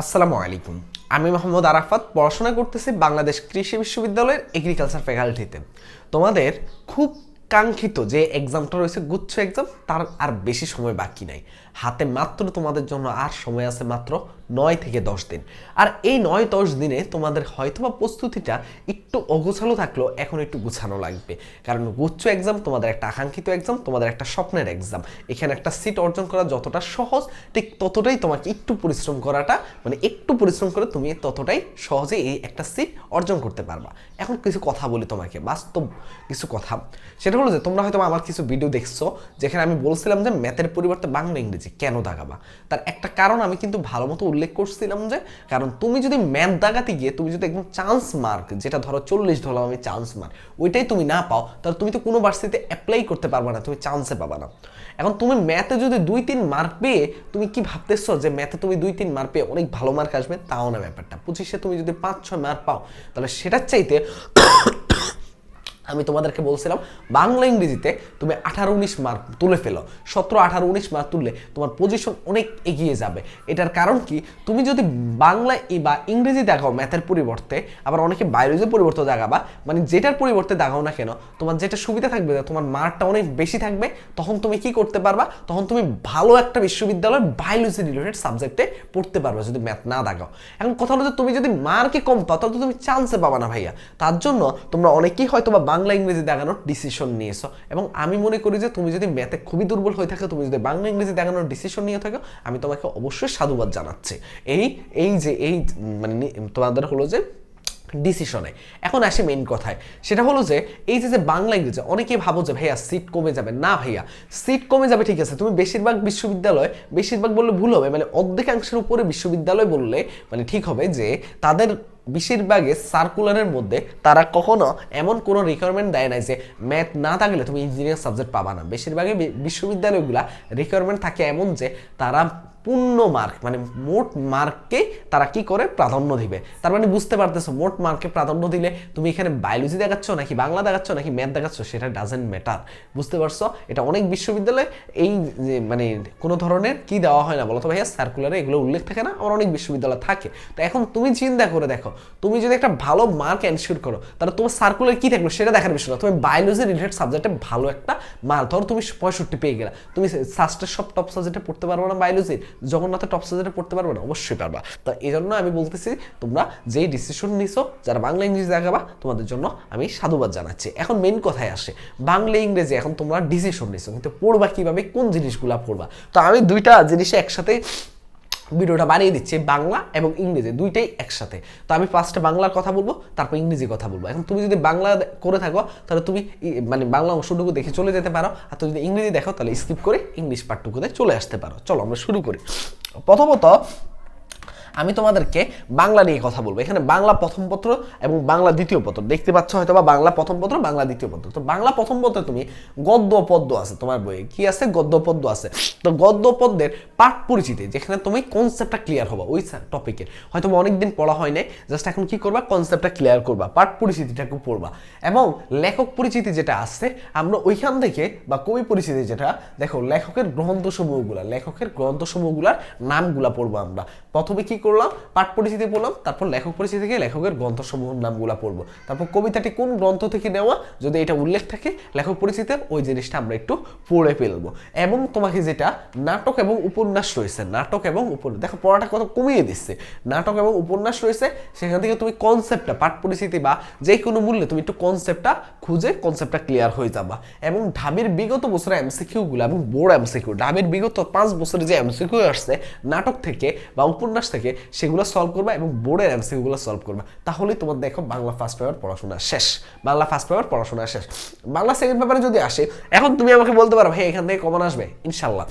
আসসালামু আলাইকুম। আমি মোহাম্মদ আরাফাত, পড়াশোনা করতেছি বাংলাদেশ কৃষি বিশ্ববিদ্যালয়ের এগ্রিকালচার ফ্যাকাল্টিতে তোমাদের খুব কাঙ্ক্ষিত যে এক্সামটা রয়েছে, গুচ্ছ এক্সাম তার আর বেশি সময় বাকি নাই। হাতে মাত্র তোমাদের জন্য আর সময় আছে মাত্র নয় থেকে দশ দিন। আর এই নয় দশ দিনে তোমাদের হয়তোবা প্রস্তুতিটা একটু অগোছালো থাকলেও এখন একটু গুছানো লাগবে। কারণ গুচ্ছ এক্সাম তোমাদের একটা আকাঙ্ক্ষিত এক্সাম তোমাদের একটা স্বপ্নের এক্সাম এখানে একটা সিট অর্জন করা যতটা সহজ, ঠিক ততটাই তোমাকে একটু পরিশ্রম করাটা মানে একটু পরিশ্রম করে তুমি ততটাই সহজে এই একটা সিট অর্জন করতে পারবা। এখন কিছু কথা বলি তোমাকে, বাস্তব কিছু কথা। সেটা হলো যে, তোমরা হয়তো আমার কিছু ভিডিও দেখছ, যেখানে আমি বলছিলাম যে ম্যাথের পরিবর্তে বাংলা ইংরেজি। কেন দাগাবা? তার একটা কারণ আমি কিন্তু ভালো মতো উল্লেখ করছিলাম যে, কারণ তুমি যদি ম্যাথ দাগাতে গিয়ে তুমি যদি একদম চান্স মার্ক যেটা ধরো চল্লিশ ধরলাম আমি চান্স মার্ক ওইটাই তুমি না পাও, তাহলে তুমি তো কোনো ভার্সিটিতে অ্যাপ্লাই করতে পারবে না, তুমি চান্সে পাবা না। এখন তুমি ম্যাথে যদি দুই তিন মার্ক পেয়ে, তুমি কি ভাবতেছো যে ম্যাথে তুমি দুই তিন মার্ক পেয়ে অনেক ভালো মার্ক আসবে? তাও না ব্যাপারটা। পঁচিশে তুমি যদি পাঁচ ছয় মার্ক পাও, তাহলে সেটার চাইতে আমি তোমাদেরকে বলছিলাম, বাংলা ইংরেজিতে তুমি আঠারো উনিশ মার্ক তুলে ফেলো। সতেরো, আঠারো উনিশ মার্ক তুললে তোমার পজিশন অনেক এগিয়ে যাবে। এটার কারণ কি? তুমি যদি বাংলা বা ইংরেজি দেখাও ম্যাথের পরিবর্তে, আবার অনেকে বায়োলজির পরিবর্তে দেখাবা মানে যেটার পরিবর্তে দেখাও না কেন, তোমার যেটা সুবিধা থাকবে তোমার মার্কটা অনেক বেশি থাকবে, তখন তুমি কি করতে পারবা? তখন তুমি ভালো একটা বিশ্ববিদ্যালয়ের বায়োলজি রিলেটেড সাবজেক্টে পড়তে পারবে যদি ম্যাথ না দেখাও। এখন কথা হলো যে তুমি যদি মার্কে কম পাও, তাহলে তো তুমি চান্সে পাবা না ভাইয়া। তার জন্য তোমরা অনেকেই হয়তো বা বাংলা ইংরেজি দেখানোর ডিসিশন নিয়েছো। এবং আমি মনে করি যে তুমি যদি ম্যাথে খুবই দুর্বল হয়ে থাকো, তুমি যদি বাংলা ইংরেজি দেখানোর ডিসিশন নিয়ে থাকো, আমি তোমাকে অবশ্যই সাধুবাদ জানাচ্ছি। এই এই যে, এই মানে তোমাদের হলো যে ডিসিশনে এখন আসি মেইন কথায়। সেটা হলো যে, এই যে যে বাংলা ইংরেজি, অনেকে ভাবো যে, ভাইয়া সিট কমে যাবে। না, ভাইয়া সিট কমে যাবে, ঠিক আছে। তুমি বেশিরভাগ বিশ্ববিদ্যালয়, বেশিরভাগ বললে ভুল হবে। মানে অর্ধেকাংশের উপরে বিশ্ববিদ্যালয় বললে মানে ঠিক হবে যে, তাদের বেশিরভাগে সার্কুলারের মধ্যে তারা কখনো এমন কোনো রিকোয়ারমেন্ট দেয় নাই যে ম্যাথ না থাকলে তুমি ইঞ্জিনিয়ারিং সাবজেক্ট পাবা না। বেশিরভাগই বিশ্ববিদ্যালয়গুলা রিকোয়ারমেন্ট থাকে এমন যে তারা পূর্ণ মার্ক মানে মোট মার্ককে তারা কি করে? প্রাধান্য দিবে। তার মানে বুঝতে পারতেছো, মোট মার্কে প্রাধান্য দিলে তুমি এখানে বায়োলজি দেখাচ্ছ নাকি বাংলা দেখাচ্ছ নাকি ম্যাথ দেখাচ্ছ, সেটা ডাজেন্ট ম্যাটার বুঝতে পারছ? এটা অনেক বিশ্ববিদ্যালয়ে এই মানে কোনো ধরনের কি দেওয়া হয় না বলো তো ভাইয়া? সার্কুলারে এগুলো উল্লেখ থাকে না আমার অনেক বিশ্ববিদ্যালয় থাকে। তো এখন তুমি চিন্তা করে দেখো, তুমি যদি একটা ভালো মার্ক এনশিওর করো, তাহলে তোমার সার্কুলার কি থাকল সেটা দেখার বিষয় না। তুমি বায়োলজি রিলেটেড সাবজেক্টে ভালো একটা মার্ক ধরো তুমি পঁয়ষট্টি পেয়ে গেলা। তুমি সাস্টের সব টপ সাবজেক্টে পড়তে পারবে না বায়োলজির জগন্নাথের টপ সাবজেক্টে পড়তে পারবে না? অবশ্যই পারবা। তা এই জন্য আমি বলতেছি, তোমরা যেই ডিসিশন নিছো, যারা বাংলা, ইংরেজি দেখাবা, তোমাদের জন্য আমি সাধুবাদ জানাচ্ছি। এখন মেন কথায় আসে। বাংলা, ইংরেজি, এখন তোমরা ডিসিশন নিছো, কিন্তু পড়বা কীভাবে, কোন জিনিসগুলো পড়বা? তো আমি দুইটা জিনিসে একসাথে ভিডিওটা বানিয়ে দিচ্ছে বাংলা এবং ইংরেজি, দুইটাই একসাথে। তো আমি ফার্স্টে বাংলার কথা বলব, তারপর ইংরেজি কথা বলব। এখন তুমি যদি বাংলা করে থাকো, তাহলে তুমি মানে বাংলা অংশটুকু দেখে চলে যেতে পারো। আর তুমি যদি ইংরেজি দেখো, তাহলে স্কিপ করে ইংলিশ পার্টটুকুতে চলে আসতে পারো। চলো আমরা শুরু করি। প্রথমত আমি তোমাদেরকে বাংলা নিয়ে কথা বলব। এখানে বাংলা প্রথম পত্র এবং বাংলা দ্বিতীয় পত্র। দেখতে পাচ্ছ হয়তো বা বাংলা প্রথম পত্র, বাংলা দ্বিতীয় পত্র। তো বাংলা প্রথম পত্রে তুমি গদ্য পদ্য আছে তোমার বইয়ে। কি আছে? গদ্য পদ্য আছে। তো গদ্য পদ্যের পাঠ পরিচিতি, যেখানে তুমি কনসেপ্টটা ক্লিয়ার হবা ওই টপিকের হয়তো অনেকদিন পড়া হয় নাই জাস্ট এখন কি করবা? কনসেপ্টটা ক্লিয়ার করবা, পাঠ পরিচিতিটাকে পড়বা। এবং লেখক পরিচিতি যেটা আছে, আমরা ওইখান থেকে বা কবি পরিচিতি যেটা, দেখো লেখকের গ্রন্থসমূহগুলা, লেখকের গ্রন্থসমূহগুলার নামগুলা পড়ব আমরা। প্রথমে কি করলাম, পাঠ পরিচিতি পড়লাম তারপর লেখক পরিচিতি থেকে লেখকের গ্রন্থসমূহের নামগুলা পড়ব। তারপর কবিতাটি কোন গ্রন্থ থেকে নেওয়া, যদি এটা উল্লেখ থাকে, লেখক পরিচিতি ওই জিনিসটা আমরা একটু পড়ে ফেলব। এবং তোমাকে যেটা, নাটক এবং উপন্যাস রয়েছে, নাটক এবং উপন্যাস, দেখো পড়াটা কত কমিয়ে দিচ্ছে। নাটক এবং উপন্যাস রয়েছে, সেখান থেকে তুমি কনসেপ্টটা পাঠ পরিচিতি বা যে কোনো মূল্যে তুমি একটু কনসেপ্টটা খুঁজে কনসেপ্টটা ক্লিয়ার হয়ে যাবা। এবং ঢাবির বিগত বছরের এমসিকিউগুলো এবং বোর্ড এমসিকিউ ঢাবির বিগত পাঁচ বছরে যে এমসিকিউ আসছে, নাটক থেকে বা উপন্যাস থেকে সেগুলো সলভ করবা এবং বোর্ডের এমসিকিউগুলো সলভ করবা। তাহলেই তোমার দেখো বাংলা ফার্স্ট পেপার পড়াশোনা শেষ। বাংলা ফার্স্ট পেপার পড়াশোনা শেষ। বাংলা সেকেন্ড পেপারে যদি আসে, এখন তুমি আমাকে বলতে পারো, ভাই, এখান থেকে কমন আসবে? ইনশাল্লাহ।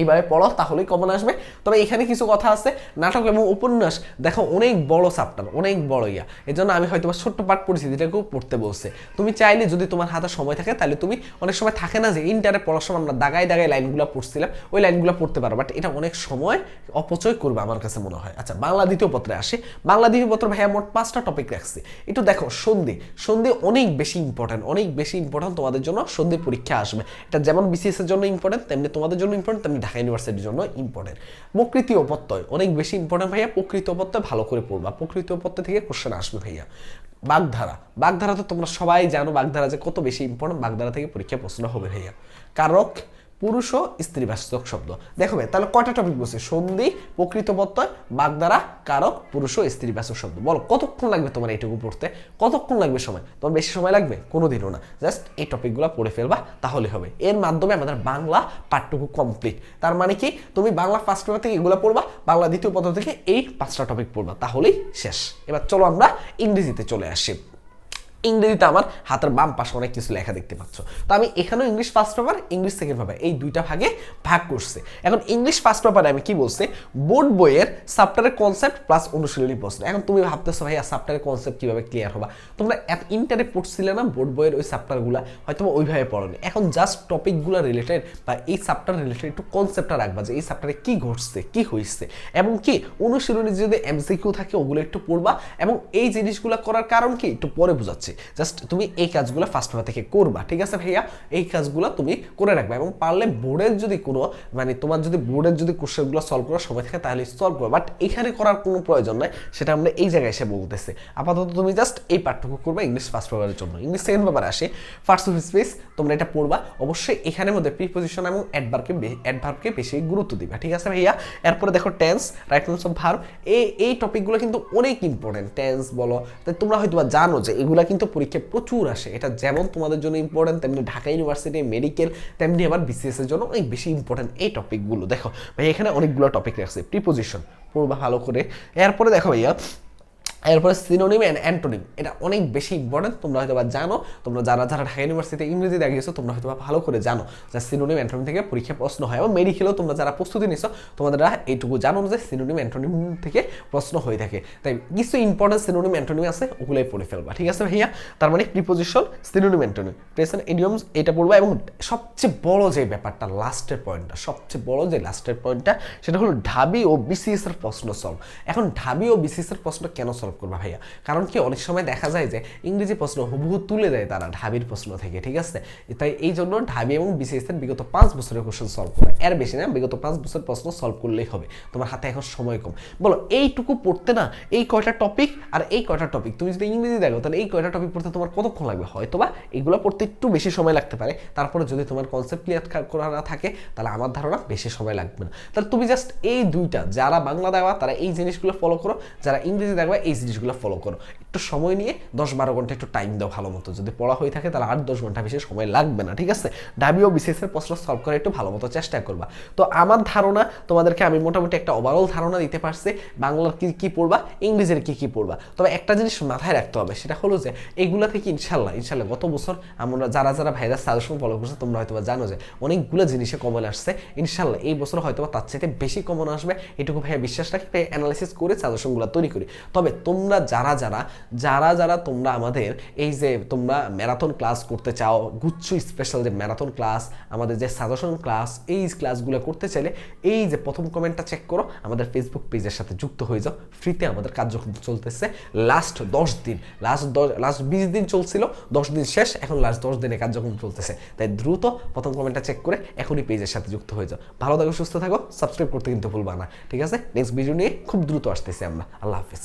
এইভাবে পড়ো, তাহলেই কমন আসবে। তবে এখানে কিছু কথা আছে, নাটক এবং উপন্যাস। দেখো, অনেক বড় চ্যাপ্টার অনেক বড় ইয়া। এই জন্য আমি হয়তো ছোট্ট পাঠ পরিস্থিতিটাকেও পড়তে বলছে। তুমি চাইলে যদি তোমার হাতে সময় থাকে, তাহলে তুমি অনেক সময় থাকে না যে ইন্টারে পড়ার সময় আমরা দাগায় দাগায় লাইনগুলো পড়ছিলাম, ওই লাইনগুলো পড়তে পারো। বাট এটা অনেক সময় অপচয় করবে আমার কাছে মনে হয়। আচ্ছা বাংলা দ্বিতীয় পত্রে আসে। বাংলা দ্বিতীয় পত্র ভাইয়া মোট পাঁচটা টপিক রাখছি। একটু দেখো, সন্ধি। সন্ধি অনেক বেশি ইম্পর্টেন্ট অনেক বেশি ইম্পর্টেন্ট তোমাদের জন্য সন্ধি পরীক্ষা আসবে। এটা যেমন বিসিএস এর জন্য ইম্পর্টেন্ট তেমনি তোমাদের জন্য ইম্পর্টেন্ট তেমনি ঢাকা ইউনিভার্সিটির জন্য ইম্পর্টেন্ট প্রকৃতি অপত্যয় অনেক বেশি ইম্পর্টেন্ট ভাইয়া, প্রকৃত অপত্যয় ভালো করে পড়বা। প্রকৃত প্রত্যয় থেকে কোশ্চেন আসবে ভাইয়া। বাগধারা বাগধারা তো তোমরা সবাই জানো বাগধারা যে কত বেশি ইম্পর্টেন্ট বাগধারা থেকে পরীক্ষা প্রশ্ন হবে ভাইয়া। কারক পুরুষ ও স্ত্রীবাচক শব্দ। দেখো ভাই, তাহলে কয়টা টপিক বলছে? সন্ধি প্রকৃত প্রত্যয় বাগধারা, কারক, পুরুষ ও স্ত্রীবাচক শব্দ। বলো, কতক্ষণ লাগবে তোমার এইটুকু পড়তে? কতক্ষণ লাগবে সময়? তোমার বেশি সময় লাগবে? কোনোদিনও না। জাস্ট এই টপিকগুলো পড়ে ফেলবা, তাহলে হবে। এর মাধ্যমে আমাদের বাংলা পাঠটুকু কমপ্লিট তার মানে কি? তুমি বাংলা ফার্স্ট পেপার থেকে এগুলো পড়বা, বাংলা দ্বিতীয় পত্র থেকে এই পাঁচটা টপিক পড়বা। তাহলেই শেষ। এবার চলো আমরা ইংরেজিতে চলে আসি। ইংরেজিতে আমার হাতের বাম পাশে অনেক কিছু লেখা দেখতে পাচ্ছ। তো আমি এখানেও English first paper English second paper এই দুইটা ভাগে ভাগ করছে। এখন ইংলিশ ফার্স্ট পেপারে আমি কি বলছি? বোর্ড বইয়ের সাপ্টারের কনসেপ্ট প্লাস অনুশীলনী প্রশ্ন। এখন তুমি ভাবতেছো, ভাইয়া সাপ্টারের কনসেপ্ট কীভাবে ক্লিয়ার হবা? তোমরা ইন্টারে পড়ছিলে না বোর্ড বইয়ের ওই সাপ্টারগুলো হয়তো ওইভাবে পড়নি। এখন জাস্ট টপিকগুলো রিলেটেড বা এই সাপ্টার রিলেটেড একটু কনসেপ্টটা রাখবা যে এই সাপ্টারে কি ঘটছে, কি হয়েছে এবং কি অনুশীলনী যদি এমসিকিউ থাকে, ওগুলো একটু পড়বা। এবং এই জিনিসগুলো করার কারণ কি? একটু পরে বোঝাচ্ছি। জাস্ট তুমি এই কাজগুলো ফার্স্ট পেপার থেকে করবা, ঠিক আছে ভাইয়া? এই কাজগুলো তুমি করে রাখবা এবং পারলে বোর্ডের যদি কোনো মানে তোমার যদি বোর্ডের যদি কোশ্চেনগুলো সলভ করার সময় থাকে, তাহলে সলভ করো। বাট এখানে করার কোনো প্রয়োজন নাই, সেটা আমরা এই জায়গায় এসে বলতেছি। আপাতত তুমি জাস্ট এই পাঠটুকু করবা ইংলিশ ফার্স্ট পেপারের জন্য। ইংলিশ সেকেন্ড পেপার আসে। ফার্স্ট অফ স্পেস তোমরা এটা পড়বা। অবশ্যই এখানের মধ্যে প্রিপোজিশন এবং অ্যাডভার্বকে অ্যাডভার্বকে বেশি গুরুত্ব দিবা, ঠিক আছে ভাইয়া? এরপরে দেখো tense right forms of verb এই এই টপিকগুলো কিন্তু অনেক ইম্পর্টেন্ট টেন্স বলো তাই তোমরা হয়তো জানো যে এগুলো কিন্তু পরীক্ষায় প্রচুর আসে। এটা যেমন তোমাদের জন্য ইম্পর্টেন্ট তেমনি ঢাকা ইউনিভার্সিটি মেডিকেল তেমনি আবার বিসিএস এর জন্য অনেক বেশি ইম্পর্টেন্ট এই টপিকগুলো দেখো, ভাই, এখানে অনেকগুলো টপিক রাখছে। প্রিপোজিশন পড়বা ভালো করে। এরপরে দেখো ভাইয়া এরপরে সিনোনিম অ্যান্ড অ্যান্টোনিম এটা অনেক বেশি ইম্পর্টেন্ট তোমরা হয়তো বা জানো। তোমরা যারা যারা ঢাকা ইউনিভার্সিটিতে ইংরেজি দেখিয়েছো তোমরা হয়তো ভালো করে জানো যে সিনোনিম অ্যান্টোনিম থেকে পরীক্ষা প্রশ্ন হয়। এবং মেডিকেলেও তোমরা যারা প্রস্তুতি নিছো, তোমাদের এইটুকু জানো যে সিনোনিম অ্যান্টোনিম থেকে প্রশ্ন হয়ে থাকে। তাই কিছু ইম্পর্টেন্ট সিনোনিম অ্যান্টোনিম আছে, ওগুলোই পড়ে ফেলবা, ঠিক আছে ভাইয়া? তার মানে preposition synonym antonym present idioms এটা পড়বা এবং সবচেয়ে বড় যে ব্যাপারটা লাস্টের পয়েন্টটা সবচেয়ে বড় যে লাস্টের পয়েন্টটা সেটা হলো ঢাবি ও বিসিএস এর প্রশ্ন সলভ এখন ঢাবি ও বিসিএস এর প্রশ্ন কেন সলভ করবা ভাইয়া। কারণ কি, অনেক সময় দেখা যায় যে ইংরেজি প্রশ্ন হুবহু তুলে দেয় তারা ঢাবির প্রশ্ন থেকে, ঠিক আছে? তাই এই জন্য ঢাবি এবং বিসিএস এর বিগত পাঁচ বছরের কোশ্চেন সলভ করা। এর বেশি না, বিগত পাঁচ বছর প্রশ্ন সলভ করলেই হবে। তোমার হাতে এখন সময় কম। বলো, এইটুকু পড়তে না, এই কয়টা টপিক আর এই কয়টা টপিক তুমি যদি ইংরেজি দেখো, তাহলে এই কয়টা টপিক পড়তে তোমার কতক্ষণ লাগবে? হয়তো বা এগুলো পড়তে একটু বেশি সময় লাগতে পারে। তারপরে যদি তোমার কনসেপ্ট ক্লিয়ার করা না থাকে, তাহলে আমার ধারণা বেশি সময় লাগবে না। তাহলে তুমি জাস্ট এই দুইটা, যারা বাংলা দেওয়া, তারা এই জিনিসগুলো ফলো করো। যারা ইংরেজি দেখবা, এই জিনিসগুলো ফলো করো। একটু সময় নিয়ে দশ বারো ঘণ্টা একটু টাইম দাও ভালো মতো। যদি পড়া হয়ে থাকে তাহলে আট দশ ঘণ্টা বেশি সময় লাগবে না, ঠিক আছে? ডাবিও বিসিএস এর প্রশ্ন সলভ করে একটু ভালো মতো চেষ্টা করবা। তো আমার ধারণা তোমাদেরকে আমি মোটামুটি একটা ওভারঅল ধারণা দিতে পারছি, বাংলার কি কি পড়বা, ইংরেজির কি কি পড়বা। তবে একটা জিনিস মাথায় রাখতে হবে, সেটা হলো যে এগুলা থেকে ইনশাল্লাহ ইনশাল্লাহ গত বছর আমরা যারা যারা ভাইরাস সাজেশন ফলো করছে, তোমরা হয়তো জানো যে অনেকগুলো জিনিসে কমন আসছে। ইনশাল্লাহ এই বছর হয়তো তার চাইতে বেশি কমন আসবে। এটুকু ভাইয়া বিশ্বাস রাখি ভাই অ্যানালাইসিস করে সাজেশনগুলো তৈরি করি। তবে তোমরা যারা যারা যারা যারা তোমরা আমাদের এই যে তোমরা ম্যারাথন ক্লাস করতে চাও, গুচ্ছ স্পেশাল যে ম্যারাথন ক্লাস আমাদের যে সাজেশন ক্লাস এই ক্লাসগুলো করতে চাইলে এই যে প্রথম কমেন্টটা চেক করো, আমাদের ফেসবুক পেজের সাথে যুক্ত হয়ে যাও। ফ্রিতে আমাদের কার্যক্রম চলতেছে। লাস্ট দশ দিন লাস্ট দশ লাস্ট বিশ দিন চলছিল, দশ দিন শেষ, এখন লাস্ট দশ দিনে কার্যক্রম চলতেছে। তাই দ্রুত প্রথম কমেন্টটা চেক করে এখনই পেজের সাথে যুক্ত হয়ে যাও। ভালো থাকো, সুস্থ থাকো সাবস্ক্রাইব করতে কিন্তু ভুলবা না, ঠিক আছে? নেক্সট ভিডিও নিয়ে খুব দ্রুত আসতেছি আমরা। আল্লাহ হাফিজ।